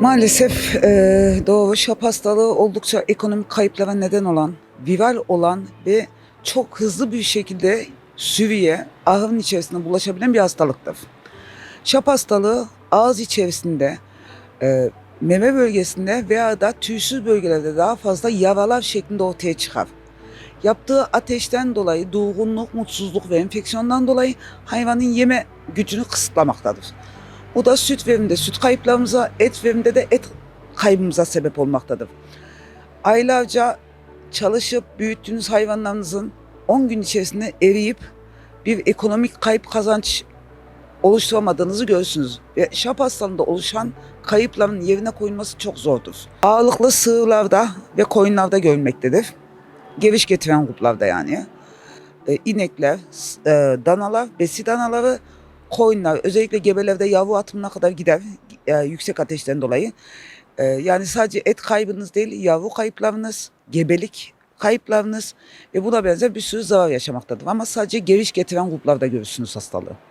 Maalesef e, doğu hastalığı oldukça ekonomik kayıplara neden olan, viral olan ve çok hızlı bir şekilde sürüye, ahırın içerisinde bulaşabilen bir hastalıktır. Şap hastalığı ağız içerisinde, e, meme bölgesinde veya da tüysüz bölgelerde daha fazla yaralar şeklinde ortaya çıkar. Yaptığı ateşten dolayı, durgunluk, mutsuzluk ve enfeksiyondan dolayı hayvanın yeme gücünü kısıtlamaktadır. Bu da süt veriminde süt kayıplarımıza, et veriminde de et kaybımıza sebep olmaktadır. Aylarca çalışıp büyüttüğünüz hayvanlarınızın 10 gün içerisinde eriyip bir ekonomik kayıp kazanç oluşturamadığınızı görürsünüz. Ve şap hastalığında oluşan kayıpların yerine koyulması çok zordur. Ağırlıklı sığırlarda ve koyunlarda görülmektedir. Geviş getiren gruplarda yani. E, inekler, e, danalar, besi danaları, koyunlar özellikle gebelerde yavru atımına kadar gider e, yüksek ateşten dolayı. E, yani sadece et kaybınız değil, yavru kayıplarınız, gebelik kayıplarınız ve buna benzer bir sürü zarar yaşamaktadır. Ama sadece geviş getiren gruplarda görürsünüz hastalığı.